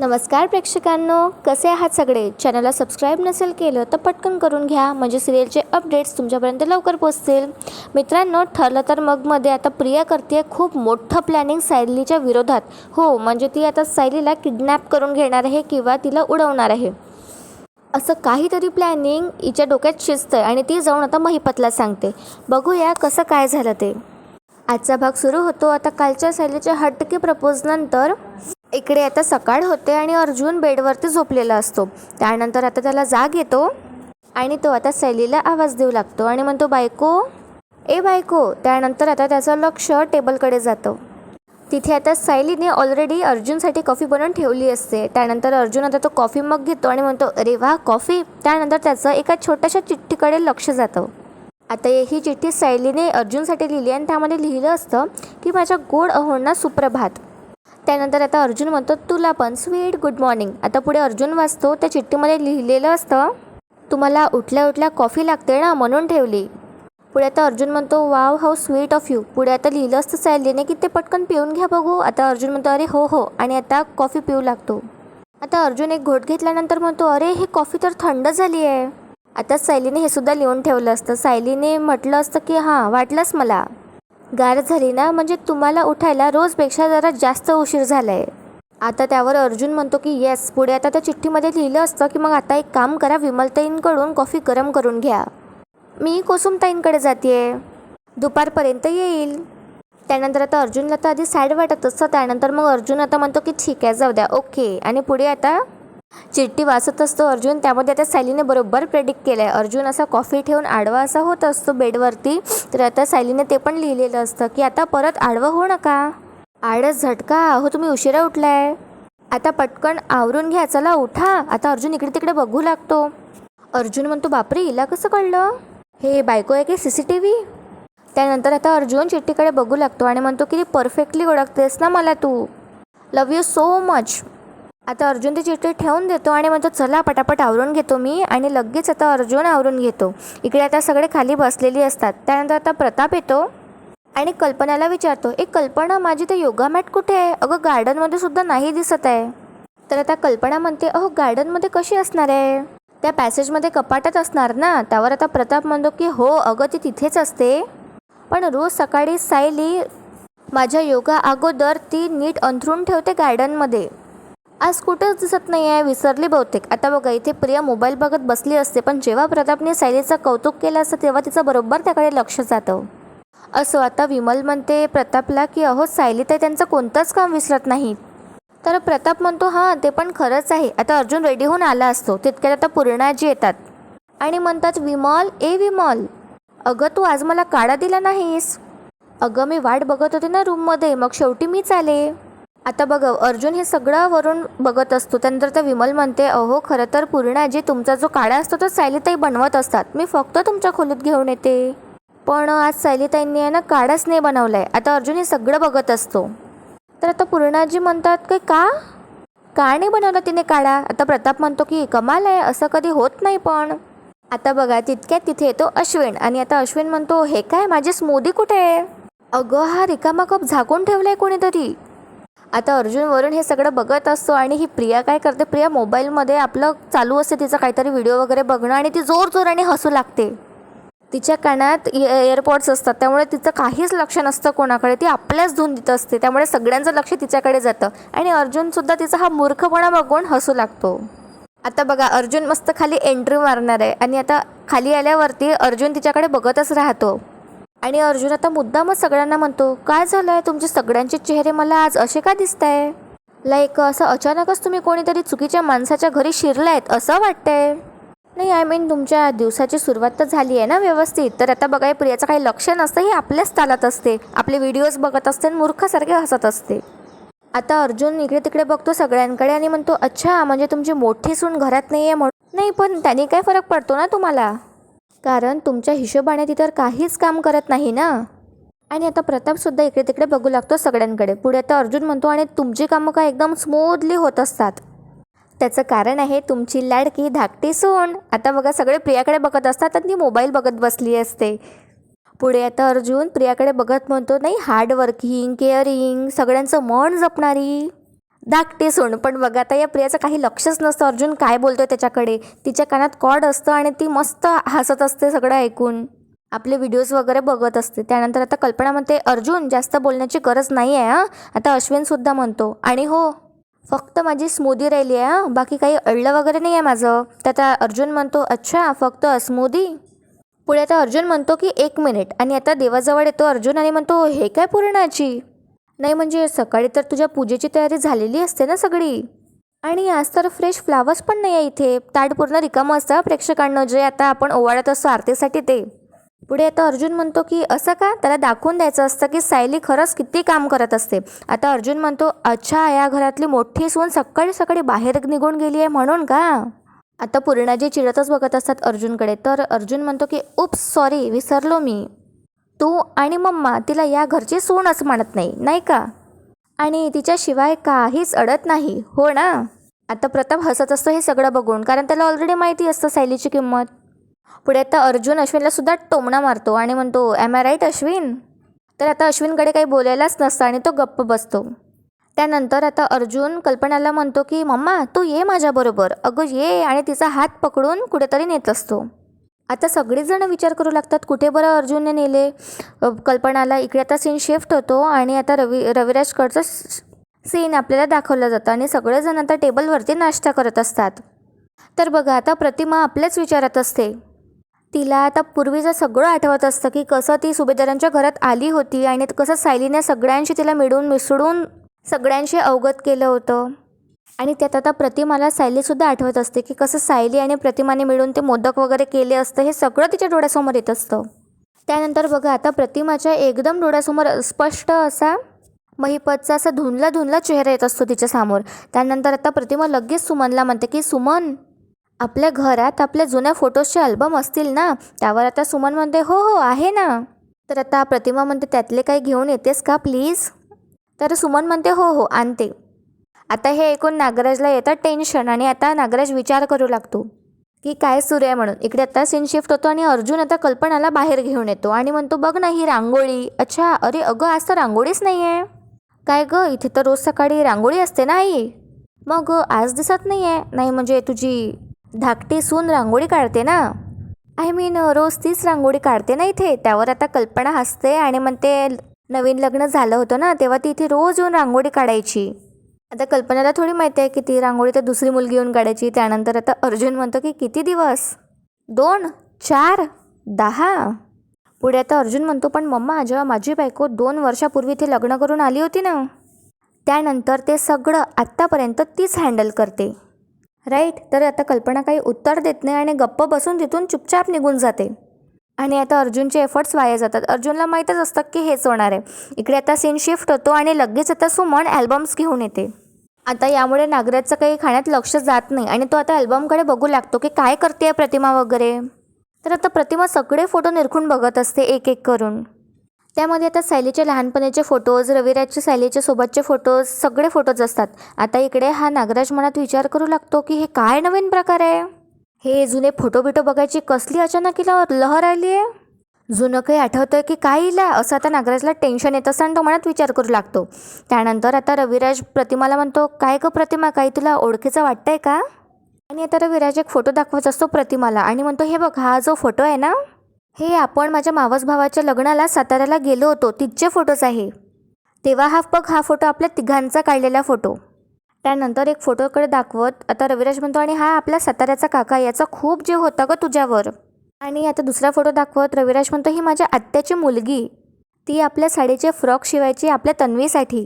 नमस्कार प्रेक्षकांनो कसे आहात सगळे? चॅनलला सबस्क्राईब नसेल केलं तर पटकन करून घ्या म्हणजे सिरियलचे अपडेट्स तुमच्यापर्यंत लवकर पोचतील मित्रांनो ठरलं तर मगमध्ये आता प्रिया करते खूप मोठं प्लॅनिंग सायलीच्या विरोधात. हो म्हणजे ती आता सायलीला किडनॅप करून घेणार आहे किंवा तिला उडवणार आहे. असं काहीतरी प्लॅनिंग हिच्या डोक्यात शिजतंय आणि ती जाऊन आता महिपतला सांगते. बघूया कसं काय झालं ते. आजचा भाग सुरू होतो आता कालच्या सायलीच्या हटके प्रपोजनंतर. इकडे आता सकाळ होते आणि अर्जुन बेडवरती झोपलेला असतो. त्यानंतर आता त्याला जाग येतो आणि तो आता सैलीला आवाज देऊ लागतो आणि म्हणतो बायको ए बायको. त्यानंतर आता त्याचं लक्ष टेबलकडे जातं. तिथे आता सायलीने ऑलरेडी अर्जुनसाठी कॉफी बनवून ठेवली असते. त्यानंतर अर्जुन आता तो कॉफी मग घेतो आणि म्हणतो अरे वा कॉफी. त्यानंतर त्याचं एका छोट्याशा चिठ्ठीकडे लक्ष जातं. आता ही चिठ्ठी सायलीने अर्जुनसाठी लिहिली आणि त्यामध्ये लिहिलं असतं की माझ्या गोड अहोंना सुप्रभात. त्यानंतर आता अर्जुन म्हणतो तुला पण स्वीट गुड मॉर्निंग. आता पुढे अर्जुन वाचतो त्या चिठ्ठीमध्ये लिहिलेलं असतं तुम्हाला उठल्या उठल्या कॉफी लागते ना म्हणून ठेवली. पुढे आता अर्जुन म्हणतो wow how sweet of you. पुढे आता लिहिलं असतं सायलीने की ते पटकन पिऊन घ्या बघू. आता अर्जुन म्हणतो अरे हो हो. आणि आता कॉफी पिऊ लागतो. आता अर्जुन एक घोट घेतल्यानंतर म्हणतो अरे हे कॉफी तर थंड झाली आहे. आता सायलीने हे सुद्धा लिहून ठेवलं असतं. सायलीने म्हटलं असतं की हां वाटलंच मला. गार झाली ना म्हणजे तुम्हाला उठायला रोजपेक्षा जरा जास्त उशीर झाला आहे आता त्यावर अर्जुन म्हणतो की येस पुढे आता त्या चिठ्ठीमध्ये लिहिलं असतं की मग आता एक काम करा विमलताईंकडून कॉफी गरम करून घ्या. मी कुसुमताईंकडे जाते दुपारपर्यंत येईल. त्यानंतर आता अर्जुनला तर आधी सॅड वाटत असतं त्यानंतर मग अर्जुन आता म्हणतो की ठीक आहे जाऊ द्या ओके. आणि पुढे आता चिठ्ठी वाचत असतो अर्जुन. त्यामध्ये आता सायलीने बरोबर प्रेडिक्ट केलं आहे अर्जुन असा कॉफी ठेवून आडवा असा होत असतो बेडवरती. तर आता सायलीने ते पण लिहिलेलं असतं की आता परत आडवं हो नका. आडस झटका. हो तुम्ही उशिरा उठलाय. आता पटकन आवरून घ्या. चला उठा. आता अर्जुन इकडे तिकडे बघू लागतो. अर्जुन म्हणतो बापरे हिला कसं कळलं? हे बायको आहे की सी सी टी व्ही त्यानंतर आता अर्जुन चिठ्ठीकडे बघू लागतो आणि म्हणतो की परफेक्टली ओळखतेस ना मला तू? लव यू सो मच आता अर्जुन ती चिठ्ठी ठेवून देतो आणि म्हणतो चला पटापट आवरून घेतो मी आणि लगेच आता अर्जुन आवरून घेतो. इकडे आता सगळे खाली बसलेली असतात. त्यानंतर आता प्रताप येतो आणि कल्पनाला विचारतो एक कल्पना माझी ते योगा मॅट कुठे आहे? अगं गार्डनमध्ये सुद्धा नाही दिसत आहे. तर आता कल्पना म्हणते अहो गार्डनमध्ये कशी असणार आहे? त्या पॅसेजमध्ये कपाटात असणार ना त्यावर आता प्रताप म्हणतो की हो अगं ती तिथेच असते. पण रोज सकाळी सायली माझ्या योगा अगोदर ती नीट अंथरून ठेवते गार्डनमध्ये. आज कुठंच दिसत नाही आहे विसरली बहुतेक. आता बघा इथे प्रिया मोबाईल बघत बसली असते पण जेव्हा प्रतापने सायलीचं कौतुक केलं असतं तेव्हा तिचं बरोबर त्याकडे लक्ष जातं. असं आता विमल म्हणते प्रतापला की अहो सायली तर त्यांचं कोणतंच काम विसरत नाही तर प्रताप म्हणतो हां ते पण खरंच आहे. आता अर्जुन रेडी होऊन आला असतो. तितक्यात आता पूर्णाजी येतात. आणि म्हणतात विमल ए विमल अगं तू आज मला काढा दिला नाहीस. अगं मी वाट बघत होते ना रूममध्ये मग शेवटी मीच आले. आता बघ अर्जुन हे सगळं वरून बघत असतो. त्यानंतर तर विमल म्हणते अहो खरं तर पूर्णाजी तुमचा जो काढा असतो तो सायलीताई बनवत असतात. मी फक्त तुमच्या खोलीत घेऊन येते. पण आज सायलीताईंनी आहे ना काढाच नाही बनवलाय. आता अर्जुन हे सगळं बघत असतो. तर आता पूर्णाजी म्हणतात की का? का नाही बनवलं तिने काढा? आता प्रताप म्हणतो की कमाल आहे असं कधी होत नाही पण. आता बघा तितक्यात तिथे येतो अश्विन. आणि आता अश्विन म्हणतो हे काय माझी स्मूदी कुठे आहे? अगं हा रिकामा कप झाकून ठेवलाय कोणीतरी. आता अर्जुन वरून हे सगळं बघत असतो आणि ही प्रिया काय करते? प्रिया मोबाईलमध्ये आपलं चालू असते तिचं काहीतरी व्हिडिओ वगैरे बघणं आणि ती जोर जोराने हसू लागते. तिच्या कानात एअरपॉड्स असतात. त्यामुळे तिचं काहीच लक्ष नसतं कोणाकडे. ती आपल्याच धुन देत असते. त्यामुळे सगळ्यांचं लक्ष तिच्याकडे जातं आणि अर्जुनसुद्धा तिचा हा मूर्खपणा बघून हसू लागतो. आता बघा अर्जुन मस्त खाली एंट्री मारणार आहे आणि आता खाली आल्यावरती अर्जुन तिच्याकडे बघतच राहतो. आणि अर्जुन आता मुद्दामच सगळ्यांना म्हणतो काय झालं आहे तुमचे सगळ्यांचे चेहरे मला आज असे का दिसत आहे लाईक असं अचानकच तुम्ही कोणीतरी चुकीच्या माणसाच्या घरी शिरलायत असं वाटतंय. नाही आय मीन तुमच्या दिवसाची सुरुवात तर झाली आहे ना व्यवस्थित? तर आता बघा प्रियाचं काही लक्ष नसतं हे आपल्याच तालात असते. आपले व्हिडिओज बघत असते आणि मूर्खासारखे हसत असते. आता अर्जुन इकडे तिकडे बघतो सगळ्यांकडे आणि म्हणतो अच्छा म्हणजे तुमची मोठी सून घरात नाही आहे म्हणून? नाही पण त्याने काय फरक पडतो ना तुम्हाला? कारण तुमच्या हिशोबाने ती तर काहीच काम करत नाही ना? आणि आता प्रतापसुद्धा इकडे तिकडे बघू लागतो सगळ्यांकडे. पुढे आता अर्जुन म्हणतो आणि तुमची कामं काय एकदम स्मूथली होत असतात. त्याचं कारण आहे तुमची लाडकी धाकटी सून. आता बघा सगळे प्रियाकडे बघत असतात आणि ती मोबाईल बघत बसली असते. पुढे आता अर्जुन प्रियाकडे बघत म्हणतो नाही हार्डवर्किंग केअरिंग सगळ्यांचं मन जपणारी. धाकटी सून पण बघा आता या प्रियाचं काही लक्षच नसतं. अर्जुन काय बोलतोय त्याच्याकडे? तिच्या कानात कॉड असतं आणि ती मस्त हसत असते सगळं ऐकून. आपले व्हिडिओज वगैरे बघत असते. त्यानंतर आता कल्पना म्हणते अर्जुन जास्त बोलण्याची गरज नाही आहे हां? आता अश्विनसुद्धा म्हणतो. आणि हो फक्त माझी स्मूदी राहिली आहे बाकी काही अडलं वगैरे नाही आहे माझं. तर आता अर्जुन म्हणतो अच्छा फक्त स्मूदी? पुढे आता अर्जुन म्हणतो की एक मिनिट. आणि आता देवाजवळ येतो अर्जुन आणि म्हणतो हे काय पूर्णाची नाही म्हणजे सकाळी तर तुझ्या पूजेची तयारी झालेली असते ना सगळी? आणि आज तर फ्रेश फ्लावर्स पण नाही आहे इथे. ताट पूर्ण रिकामं असतं प्रेक्षकांना जे आता आपण ओवाळत असतो आरतीसाठी ते. पुढे आता अर्जुन म्हणतो की असं का? त्याला दाखवून द्यायचं असतं की सायली खरंच किती काम करत असते. आता अर्जुन म्हणतो अच्छा या घरातली मोठी सून सकाळी सकाळी बाहेर निघून गेली आहे म्हणून का? आता पूर्णाजी चिडतच बघत असतात अर्जुनकडे. तर अर्जुन म्हणतो की उप्स सॉरी विसरलो मी. तू आणि मम्मा तिला या घरची सूनच म्हणत नाही नाही का? आणि तिच्याशिवाय काहीच अडत नाही हो ना? आता प्रताप हसत असतो हे सगळं बघून कारण त्याला ऑलरेडी माहिती असतं सायलीची किंमत. पुढे आता अर्जुन अश्विनला सुद्धा टोमणा मारतो आणि म्हणतो एम आय राईट अश्विन? तर आता अश्विनकडे काही बोलायलाच नसतं आणि तो गप्प बसतो. त्यानंतर आता अर्जुन कल्पनाला म्हणतो की मम्मा तू ये माझ्याबरोबर. अगं ये आणि तिचा हात पकडून कुठेतरी नेत असतो. आता सगळेजण विचार करू लागतात कुठे बरं अर्जुनने नेले? कल्पनाला इकडे आता सीन शिफ्ट होतो आणि आता रवी रविराजकडचं सीन आपल्याला दाखवलं जातं आणि सगळेजण आता टेबलवरती नाश्ता करत असतात. तर बघा आता प्रतिमा आपल्याच विचारात असते. तिला आता पूर्वीचं सगळं आठवत असतं की कसं ती सुभेदारांच्या घरात आली होती आणि कसं सायलीने सगळ्यांशी तिला मिळून मिसळून सगळ्यांशी अवगत केलं होतं. आणि त्यात आता प्रतिमाला सायलीसुद्धा आठवत असते की कसं सायली आणि प्रतिमाने मिळून ते मोदक वगैरे केले असतं हे सगळं तिच्या डोळ्यासमोर येत असतं. त्यानंतर बघा आता प्रतिमाच्या एकदम डोळ्यासमोर स्पष्ट असा महिपतचा असा धुनला धुनला चेहरा येत असतो तिच्या समोर. त्यानंतर आता प्रतिमा लगेच सुमनला म्हणते की सुमन आपल्या घरात आपल्या जुन्या फोटोजचे अल्बम असतील ना? त्यावर आता सुमन म्हणते हो हो आहे ना. तर आता प्रतिमा म्हणते त्यातले काही घेऊन येतेस का प्लीज? तर सुमन म्हणते हो हो आणते. आता हे ऐकून नागराजला येतं टेन्शन आणि आता नागराज विचार करू लागतो. की काय सुरू आहे म्हणून. इकडे आता सीन शिफ्ट होतो आणि अर्जुन आता कल्पनाला बाहेर घेऊन येतो आणि म्हणतो बघ ना ही रांगोळी. अच्छा अरे अगं आज तर रांगोळीच नाही आहे काय गं इथे तर रोज सकाळी रांगोळी असते ना आई. मग आज दिसत नाही आहे नाही म्हणजे तुझी धाकटी सून रांगोळी काढते ना. आय मीन रोज तीच रांगोळी काढते ना इथे. त्यावर आता कल्पना हसते आणि म्हणते नवीन लग्न झालं होतं ना तेव्हा ती इथे रोज येऊन रांगोळी काढायची. आता कल्पनाला थोडी माहिती आहे की ती रांगोळी तर दुसरी मुलगी येऊन काढायची त्यानंतर आता अर्जुन म्हणतो की किती दिवस? दोन चार दहा. पुढे आता अर्जुन म्हणतो पण मम्मा जेव्हा माझी बायको दोन वर्षापूर्वी इथे लग्न करून आली होती ना त्यानंतर ते सगळं आत्तापर्यंत तीच हँडल करते. राईट तर आता कल्पना काही उत्तर देत नाही आणि गप्प बसून तिथून चुपचाप निघून जाते. आणि आता अर्जुनचे एफर्ट्स वाया जातात. अर्जुनला माहीतच असतं की हेच होणार आहे. इकडे आता सीन शिफ्ट होतो आणि लगेच आता सुमन ॲल्बम्स घेऊन येते. आता यामुळे नागराजचं काही खाण्यात लक्ष जात नाही आणि तो आता अल्बमकडे बघू लागतो की काय करते प्रतिमा वगैरे. तर आता प्रतिमा सगळे फोटो निरखून बघत असते एक एक करून. त्यामध्ये आता सायलीचे लहानपणीचे फोटोज रविराजचे सायलीच्या सोबतचे फोटोज सगळे फोटोज असतात. आता इकडे हा नागराज मनात विचार करू लागतो की हे काय नवीन प्रकार आहे? हे जुने फोटो बिटो बघायची कसली अचानक हिला लहर आली आहे? जुनं काही आठवतंय की काय हिला? असं आता नागराजला टेन्शन येत असताना आणि तो मनात विचार करू लागतो. त्यानंतर आता रविराज प्रतिमाला म्हणतो काय ग प्रतिमा? काही तुला ओळखीचं वाटतंय का? आणि आता रविराज एक फोटो दाखवत असतो प्रतिमाला आणि म्हणतो हे बघ हा जो फोटो आहे ना हे आपण माझ्या मावस भावाच्या लग्नाला साताऱ्याला गेलो होतो. तिथचे फोटोज आहे. तेव्हा हा बघ हा फोटो आपल्या तिघांचा काढलेला फोटो त्यानंतर एक फोटोकडे दाखवत आता रविराज म्हणतो आणि हा आपला साताऱ्याचा काका याचा खूप जीव होता ग तुझ्यावर. आणि आता दुसरा फोटो दाखवत रविराज म्हणतो ही माझ्या आत्याची मुलगी. ती आपल्या साडीचे फ्रॉक शिवायची आपल्या तन्वीसाठी.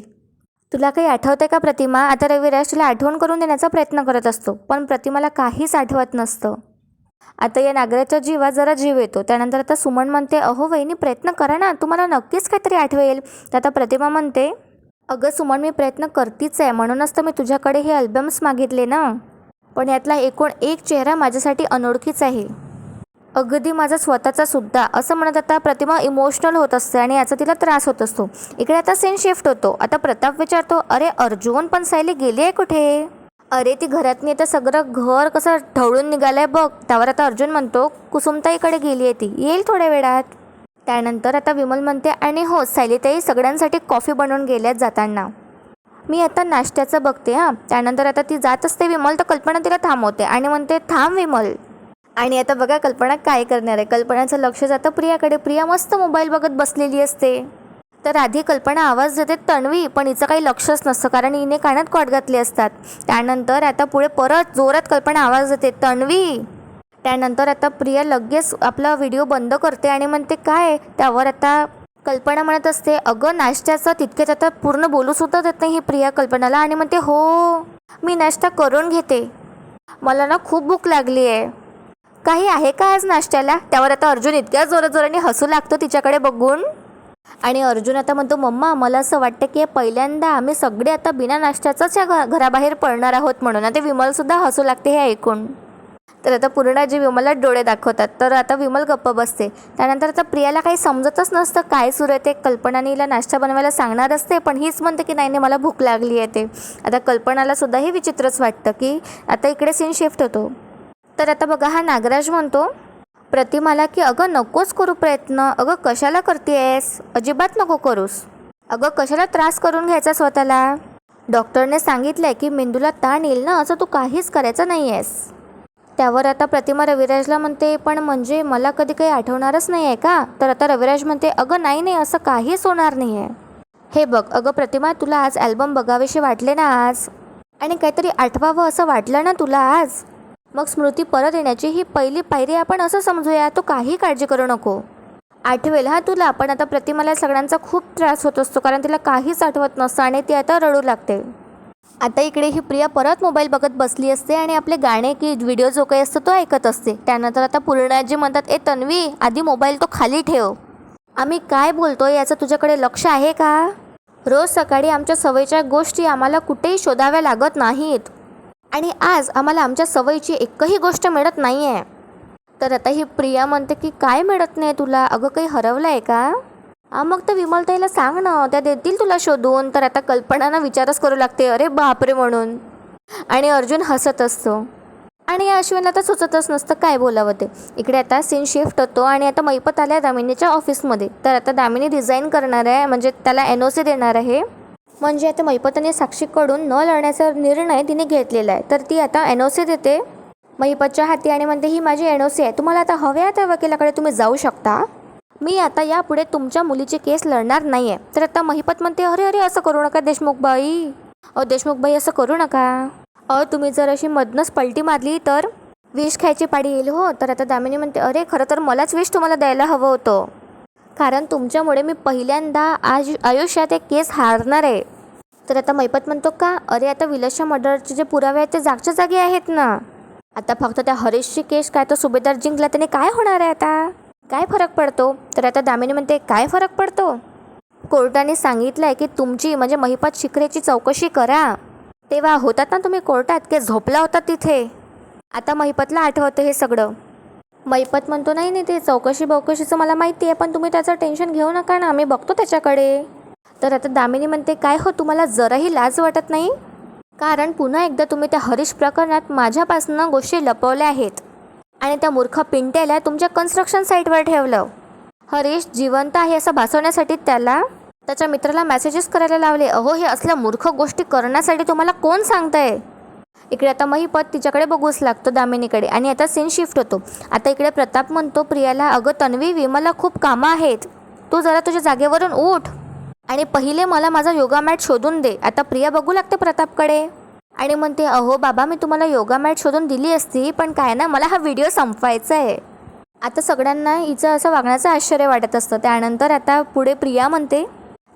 तुला काही आठवते का प्रतिमा? आता रविराज तुला आठवण करून देण्याचा प्रयत्न करत असतो पण प्रतिमाला काहीच आठवत नसतं. आता या नागराच्या जीवा जरा जीव येतो. त्यानंतर आता सुमन म्हणते अहो वहिनी प्रयत्न करा ना. तुम्हाला नक्कीच काहीतरी आठवेल. तर आता प्रतिमा म्हणते अगं सुमन मी प्रयत्न करतीच आहे. म्हणूनच तर मी तुझ्याकडे हे अल्बम्स मागितले ना. पण यातला एकूण एक चेहरा माझ्यासाठी अनोळखीच आहे. अगदी माझा स्वतःचा सुद्धा. असं म्हणत आता प्रतिमा इमोशनल होत असते आणि याचा तिला त्रास होत असतो. इकडे आता सीन शिफ्ट होतो. आता प्रताप विचारतो अरे अर्जुन पण सायली गेली आहे कुठे? अरे ती घरातनी आता सगळं घर कसं ढवळून निघालंय बघ. त्यावर आता अर्जुन म्हणतो कुसुमताईकडे गेली आहे ती. येईल थोड्या वेळात. त्यानंतर आता विमल म्हणते आणि हो सायलीताई सगळ्यांसाठी कॉफी बनवून गेल्यात जाताना. मी आता नाश्त्याचं बघते हां. त्यानंतर आता ती जात असते विमल तर कल्पना तिला थांबवते आणि म्हणते थांब विमल. आणि आता बघा कल्पना काय करणार आहे. कल्पनाचं लक्ष जातं प्रियाकडे. प्रिया मस्त मोबाईल बघत बसलेली असते. तर आधी कल्पना आवाज देते तन्वी पण हिचं काही लक्षच नसतं कारण हिने कानात कॉट घातले असतात. त्यानंतर आता पुढे परत जोरात कल्पना आवाज देते तन्वी. त्यानंतर आता प्रिया लगेच आपला व्हिडिओ बंद करते आणि म्हणते काय त्यावर आता कल्पना म्हणत असते. अगं नाश्त्याचं तितकेच आता पूर्ण बोलूसुद्धा देत नाही ही प्रिया कल्पनाला आणि म्हणते हो मी नाश्ता करून घेते. मला ना खूप भूक लागली आहे. काही आहे का आज नाश्त्याला? त्यावर आता अर्जुन इतक्या जोराजोराने हसू लागतो तिच्याकडे बघून. आणि अर्जुन आता म्हणतो मम्मा मला असं वाटतं की पहिल्यांदा आम्ही सगळे आता बिना नाश्त्याचंच या घ- घराबाहेर पडणार आहोत म्हणून. आता विमलसुद्धा हसू लागते हे ऐकून. तर आता पूर्णाजी विमलला डोळे दाखवतात. तर आता विमल गप्प बसते. त्यानंतर आता प्रियाला काही समजतच नसतं काय सुरू आहे ते. कल्पनानीला नाश्ता बनवायला सांगणार असते पण हीच म्हणते की नाही नाही मला भूक लागली आहे ते. आता कल्पनाला सुद्धा हे विचित्रच वाटतं की आता इकडे सीन शिफ्ट होतो. तर आता बघा हा नागराज म्हणतो प्रतिमाला की अगं नकोच करू प्रयत्न. अगं कशाला करते आहेस अजिबात नको करूस. अगं कशाला त्रास करून घ्यायचा स्वतःला? डॉक्टरने सांगितलंय की मेंदूला ताण येईल ना असं तू काहीच करायचं नाही आहेस त्यावर आता प्रतिमा रविराजला म्हणते पण म्हणजे मला कधी काही आठवणारच नाही आहे का? तर आता रविराज म्हणते अगं नाही नाही असं काहीच होणार नाही आहे हे बघ अगं प्रतिमा तुला आज ॲल्बम बघावेसे वाटले ना आज? आणि काहीतरी आठवावं असं वाटलं ना तुला आज? मग स्मृती परत येण्याची ही पहिली पायरी आपण असं समजूया तू काही काळजी करू नको. आठवेल हा तुला पण आता प्रतिमाला सगळ्यांचा खूप त्रास होत असतो कारण तिला काहीच आठवत नसतं आणि ती आता रडू लागते. आता इकडे ही प्रिया परत मोबाईल बघत बसली असते आणि आपले गाणे की व्हिडिओ जो काही असतो तो ऐकत असते. त्यानंतर आता पूर्णाजी म्हणतात ए तन्वी आधी मोबाईल तो खाली ठेव. आम्ही काय बोलतो याचं तुझ्याकडे लक्ष आहे का? रोज सकाळी आमच्या सवयीच्या गोष्टी आम्हाला कुठेही शोधाव्या लागत नाहीत. आणि आज आम्हाला आमच्या सवयीची एकही गोष्ट मिळत नाही आहे तर आता ही प्रिया म्हणते की काय मिळत नाही तुला? अगं काही हरवलं आहे का? मग तर विमलताईला सांग ना त्या देतील तुला शोधून. तर आता कल्पनानं विचारच करू लागते. अरे बापरे म्हणून. आणि अर्जुन हसत असतो. आणि या अश्विनला तर सुचतच नसतं काय बोलावं ते. इकडे आता सीन शिफ्ट होतो आणि आता मैपत आल्या दामिनीच्या ऑफिसमध्ये तर आता दामिनी रिझाईन करणार आहे म्हणजे त्याला एन ओ सी देणार आहे. म्हणजे आता मैपतने साक्षीकडून न लढण्याचा निर्णय तिने घेतलेला आहे. तर ती आता एन ओ सी देते. महिपतच्या हाती आणि म्हणते ही माझी एन ओ सी आहे. तुम्हाला आता हव्या त्या वकिलाकडे तुम्ही जाऊ शकता. मी आता यापुढे तुमच्या मुलीचे केस लढणार नाही आहे तर आता महिपत म्हणते अरे अरे असं करू नका देशमुख बाई अहो देशमुख बाई असं करू नका. अहो तुम्ही जर अशी मधनंच पलटी मारली तर? विष खायची पाडी येईल हो. तर आता दामिनी म्हणते अरे खरं तर मलाच विष तुम्हाला द्यायला हवं होतं. कारण तुमच्यामुळे मी पहिल्यांदा आज आयुष्यात एक केस हारणार आहे. तर आता मैपत म्हणतो का? अरे आता विलसच्या मर्डरचे जे पुरावे आहेत ते जागच्या जागी आहेत ना. आता फक्त त्या हरीशची केस काय? तो सुभेदार जिंकला त्याने काय होणार आहे आता? काय फरक पडतो? तर आता दामिनी म्हणते काय फरक पडतो? कोर्टाने सांगितलं आहे की तुमची म्हणजे महिपत शिखरेची चौकशी करा. तेव्हा होतात ना तुम्ही कोर्टात की झोपला होता तिथे. आता महिपतला आठवतं हे सगळं. महिपत म्हणतो नाही नाही ते चौकशी बौकशीचं मला माहिती आहे पण तुम्ही त्याचं टेन्शन घेऊ नका ना आम्ही बघतो त्याच्याकडे. तर आता दामिनी म्हणते काय हो तुम्हाला जराही लाज वाटत नाही? कारण पुन्हा एकदा तुम्ही त्या हरीश प्रकरणात माझ्यापासून गोष्टी लपवल्या आहेत. आणि त्या मूर्ख पिंट्याला तुमच्या कन्स्ट्रक्शन साईटवर ठेवलं. हरीश जिवंत आहे असं भासवण्यासाठी त्याला त्याच्या मित्राला मेसेजेस करायला लावले. अहो हे असल्या मूर्ख गोष्टी करण्यासाठी तुम्हाला कोण सांगताय? इकडे आता महिपत तिच्याकडे बघूच लागतो दामिनीकडे. आणि आता सीन शिफ्ट होतो. आता इकडे प्रताप म्हणतो प्रियाला अगं तन्वी विमला खूप कामं आहेत. तू जरा तुझ्या जागेवरून उठ. आणि पहिले मला माझा योगा मॅट शोधून दे. आता प्रिया बघू लागते प्रतापकडे. आणि म्हणते अहो बाबा मी तुम्हाला योगा मॅट शोधून दिली असती पण काय ना मला हा व्हिडिओ संपवायचा आहे. आता सगळ्यांना हिचं असं वागण्याचं आश्चर्य वाटत असतं. त्यानंतर आता पुढे प्रिया म्हणते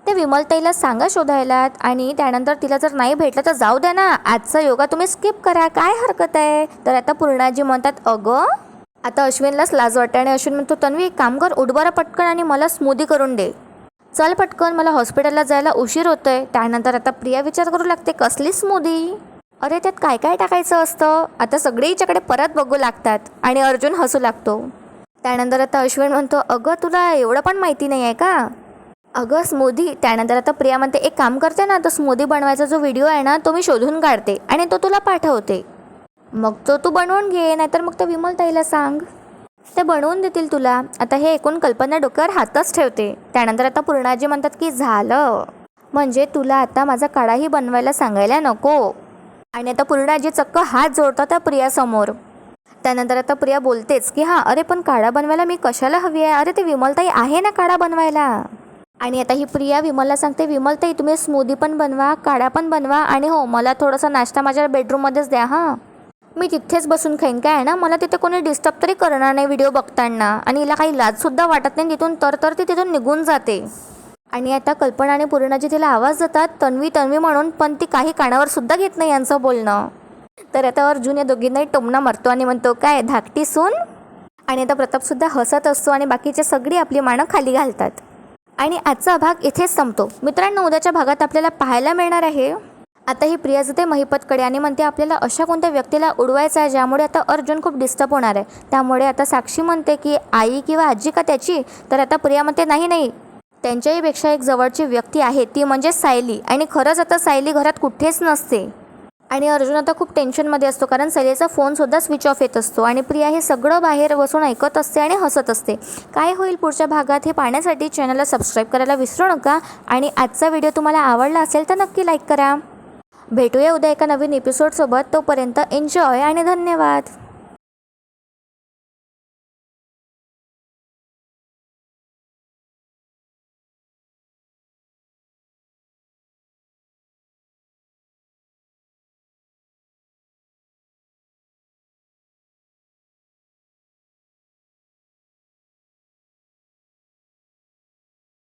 ते विमलताईला सांगा शोधायला आणि त्यानंतर तिला जर नाही भेटलं तर जाऊ द्या ना. आजचा योगा तुम्ही स्किप करा. काय हरकत आहे? तर आता पूर्णाजी म्हणतात अगं आता अश्विनलाच लाज वाटते आणि अश्विन म्हणतो तन्वी एक काम कर उडबरा पटकन आणि मला स्मूदी करून दे. चल पटकन मला हॉस्पिटलला जायला उशीर होतोय. त्यानंतर आता प्रिया विचार करू लागते कसली स्मूदी? अरे त्यात काय काय टाकायचं असतं? आता सगळे हिच्याकडे परत बघू लागतात आणि अर्जुन हसू लागतो. त्यानंतर आता अश्विन म्हणतो अगं तुला एवढं पण माहिती नाही आहे का? अगं स्मूदी त्यानंतर आता प्रिया म्हणते एक काम करते ना तो स्मूदी बनवायचा जो व्हिडिओ आहे ना तो मी शोधून काढते आणि तो तुला पाठवते. मग तो तू बनवून घे नाहीतर मग तो विमल ताईला सांग. ते बनवून देतील तुला. आता हे ऐकून कल्पना डोक्यावर हातच ठेवते. त्यानंतर आता पूर्णाजी म्हणतात की झालं. म्हणजे तुला आता माझा काढाही बनवायला सांगायला नको. आणि आता पूर्णाजी चक्क हात जोडतात त्या प्रियासमोर. त्यानंतर आता प्रिया बोलतेच की हां अरे पण काढा बनवायला मी कशाला हवी आहे? अरे ते विमलताई आहे ना काढा बनवायला. आणि आता ही प्रिया विमलला सांगते विमलताई तुम्ही स्मूदी पण बनवा काढा पण बनवा आणि हो मला थोडासा नाश्ता माझ्या बेडरूममध्येच द्या हां. मी तिथेच बसून खाईन. काय आहे ना मला तिथे कोणी डिस्टर्ब तरी करणार नाही व्हिडिओ बघताना. आणि हिला काही लाजसुद्धा वाटत नाही तिथून तर तर ती तिथून निघून जाते. आणि आता कल्पना आणि पूर्णाजी तिला आवाज देतात तन्वी तन्वी म्हणून पण ती काही कानावर सुद्धा घेत नाही यांचं बोलणं. तर आता अर्जुन या दोघींनाही टोमणा मारतो आणि म्हणतो काय धाकटी सून? आणि आता प्रतापसुद्धा हसत असतो आणि बाकीचे सगळी आपली मानं खाली घालतात. आणि आजचा भाग इथेच संपतो. मित्रांनो उद्याच्या भागात आपल्याला पाहायला मिळणार आहे. आता ही प्रिया जाते महिपतकडे आणि म्हणते आपल्याला अशा कोणत्या व्यक्तीला उडवायचं आहे ज्यामुळे आता अर्जुन खूप डिस्टर्ब होणार आहे? त्यामुळे आता साक्षी म्हणते की आई किंवा आजी का त्याची? तर आता प्रिया म्हणते नाही नाही. त्यांच्याहीपेक्षा एक जवळची व्यक्ती आहे. ती म्हणजे सायली. आणि खरंच आता सायली घरात कुठेच नसते. आणि अर्जुन आता खूप टेन्शनमध्ये असतो कारण सैलीचा फोनसुद्धा स्विच ऑफ येत असतो. आणि प्रिया हे सगळं बाहेर बसून ऐकत असते आणि हसत असते. काय होईल पुढच्या भागात हे पाहण्यासाठी चॅनलला सबस्क्राईब करायला विसरू नका. आणि आजचा व्हिडिओ तुम्हाला आवडला असेल तर नक्की लाईक करा. भेटूया उद्या एका नवीन एपिसोडसोबत तोपर्यंत एन्जॉय आणि धन्यवाद.